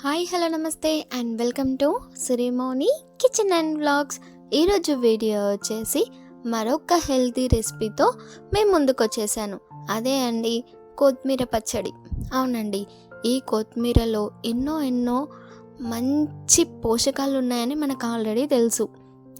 Hi hello namaste and welcome to Sirimoni kitchen and vlogs. ఈరోజు video వచ్చేసి మరొక healthy రెసిపీతో మేము ముందుకు వచ్చేసాను. అదే అండి కొత్తిమీర పచ్చడి. అవునండి ఈ కొత్తిమీరలో ఎన్నో ఎన్నో మంచి పోషకాలు ఉన్నాయని మనకు ఆల్రెడీ తెలుసు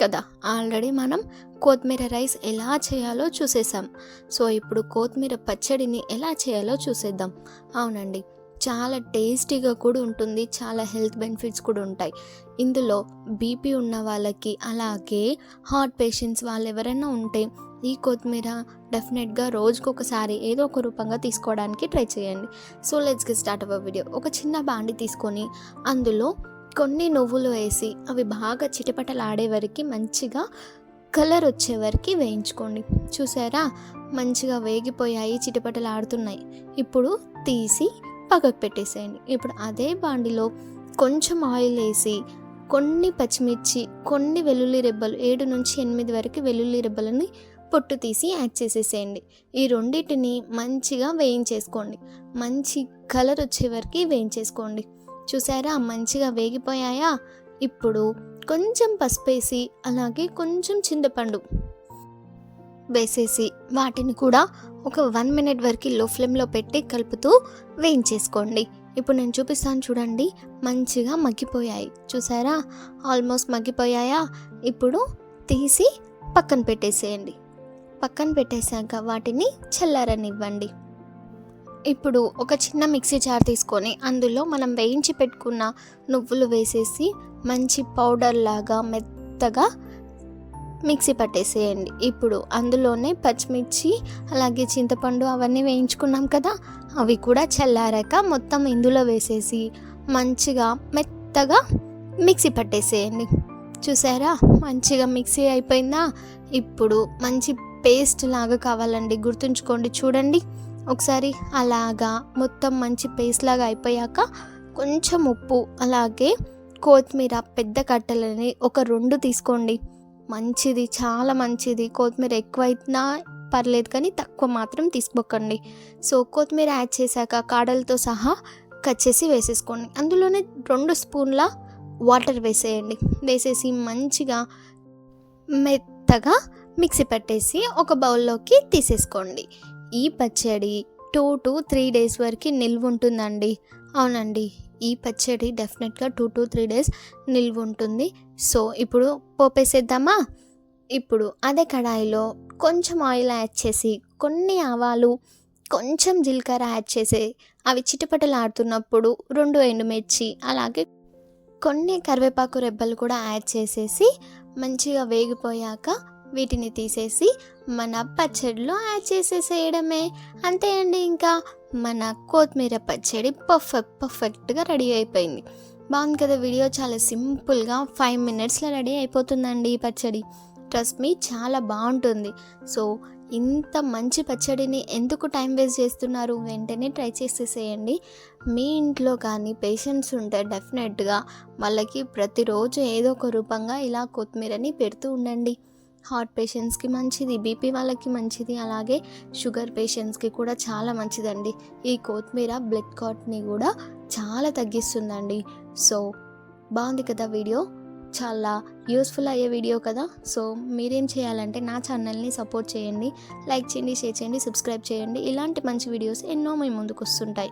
కదా. ఆల్రెడీ మనం కొత్తిమీర రైస్ ఎలా చేయాలో చూసేసాం. సో ఇప్పుడు కొత్తిమీర పచ్చడిని ఎలా చేయాలో చూసేద్దాం. అవునండి చాలా టేస్టీగా కూడా ఉంటుంది చాలా హెల్త్ బెనిఫిట్స్ కూడా ఉంటాయి. ఇందులో బీపీ ఉన్న వాళ్ళకి అలాగే హార్ట్ పేషెంట్స్ వాళ్ళు ఎవరైనా ఉంటే ఈ కొత్తిమీర డెఫినెట్గా రోజుకు ఒకసారి ఏదో ఒక రూపంగా తీసుకోవడానికి ట్రై చేయండి. So let's get start our video ఒక చిన్న బాండి తీసుకొని అందులో కొన్ని నువ్వులు వేసి అవి బాగా చిటపటలాడే వరకు మంచిగా కలర్ వచ్చే వరకు వేయించుకోండి. చూసారా? మంచిగా వేగిపోయాయి చిటపటలు ఆడుతున్నాయి ఇప్పుడు తీసి పక్కకు పెట్టేసేయండి ఇప్పుడు అదే బాండిలో కొంచెం ఆయిల్ వేసి కొన్ని పచ్చిమిర్చి కొన్ని వెల్లుల్లి రెబ్బలు ఏడు నుంచి ఎనిమిది వరకు వెల్లుల్లి రెబ్బలని పొట్టు తీసి యాడ్ చేసేసేయండి. ఈ రెండింటిని మంచిగా వేయించేసుకోండి. మంచి కలర్ వచ్చే వరకు వేయించేసుకోండి. చూసారా? మంచిగా వేగిపోయాయా? ఇప్పుడు కొంచెం పసుపు వేసి అలాగే కొంచెం చింతపండు వేసేసి వాటిని కూడా ఒక వన్ మినిట్ వరకు లో ఫ్లేమ్లో పెట్టి కలుపుతూ వేయించేసుకోండి. ఇప్పుడు నేను చూపిస్తాను చూడండి. మంచిగా మగ్గిపోయాయి. చూసారా? ఆల్మోస్ట్ మగ్గిపోయాయా? ఇప్పుడు తీసి పక్కన పెట్టేసేయండి. పక్కన పెట్టేశాక వాటిని చల్లారనివ్వండి. ఇప్పుడు ఒక చిన్న మిక్సీ జార్ తీసుకొని అందులో మనం వేయించి పెట్టుకున్న నువ్వులు వేసేసి మంచి పౌడర్ లాగా మెత్తగా మిక్సీ పట్టేసేయండి. ఇప్పుడు అందులోనే పచ్చిమిర్చి అలాగే చింతపండు అవన్నీ వేయించుకున్నాం కదా అవి కూడా చల్లారాక మొత్తం ఇందులో వేసేసి మంచిగా మెత్తగా మిక్సీ పట్టేసేయండి. చూసారా? మంచిగా మిక్సీ అయిపోయిందా? ఇప్పుడు మంచి పేస్ట్ లాగా కావాలండి. గుర్తుంచుకోండి చూడండి. ఒకసారి అలాగా మొత్తం మంచి పేస్ట్ లాగా అయిపోయాక కొంచెం ఉప్పు అలాగే కొత్తిమీర పెద్ద కట్టెలని ఒక రెండు తీసుకోండి. మంచిది చాలా మంచిది. కొత్తిమీర ఎక్కువైనా పర్లేదు కానీ తక్కువ మాత్రం తీసుకోకండి. సో కొత్తిమీర యాడ్ చేశాక కాడలతో సహా కట్ చేసి వేసేసుకోండి. అందులోనే రెండు స్పూన్ల వాటర్ వేసేయండి. వేసేసి మంచిగా మెత్తగా మిక్సీ పెట్టేసి ఒక బౌల్లోకి తీసేసుకోండి. ఈ పచ్చడి టూ టు త్రీ డేస్ వరకు నిల్వ ఉంటుందండి. అవునండి. ఈ పచ్చడి డెఫినెట్గా టూ టు త్రీ డేస్ నిల్వ ఉంటుంది సో ఇప్పుడు పోపేసేద్దామా? ఇప్పుడు అదే కడాయిలో కొంచెం ఆయిల్ యాడ్ చేసి కొన్ని ఆవాలు కొంచెం జీలకర్ర యాడ్ చేసి అవి చిటపటలాడుతున్నప్పుడు రెండు ఎండుమిర్చి అలాగే కొన్ని కరివేపాకు రెబ్బలు కూడా యాడ్ చేసేసి మంచిగా వేగిపోయాక వీటిని తీసేసి మన పచ్చడిలో యాడ్ చేసేసేయడమే. అంతే అండి ఇంకా. మన కొత్తిమీర పచ్చడి పర్ఫెక్ట్ పర్ఫెక్ట్గా రెడీ అయిపోయింది. బాగుంది కదా వీడియో? చాలా సింపుల్గా ఫైవ్ మినిట్స్లో రెడీ అయిపోతుందండి ఈ పచ్చడి. ట్రస్ట్ మీ చాలా బాగుంటుంది. సో ఇంత మంచి పచ్చడిని ఎందుకు టైం వేస్ట్ చేస్తున్నారు? వెంటనే ట్రై చేసేసేయండి. మీ ఇంట్లో కానీ పేషెంట్స్ ఉంటే డెఫినెట్గా వాళ్ళకి ప్రతిరోజు ఏదో ఒక రూపంగా ఇలా కొత్తిమీరని పెడుతూ ఉండండి. హార్ట్ పేషెంట్స్కి మంచిది బీపీ వాళ్ళకి మంచిది అలాగే షుగర్ పేషెంట్స్కి కూడా చాలా మంచిదండి. ఈ కొత్తిమీర బ్లడ్ కాట్ని కూడా చాలా తగ్గిస్తుందండి. సో బాగుంది కదా వీడియో. చాలా యూస్ఫుల్ అయ్యే వీడియో కదా. సో మీరేం చేయాలంటే నా ఛానల్ని సపోర్ట్ చేయండి. లైక్ చేయండి షేర్ చేయండి సబ్స్క్రైబ్ చేయండి. ఇలాంటి మంచి వీడియోస్ ఎన్నో మీ ముందుకు వస్తుంటాయి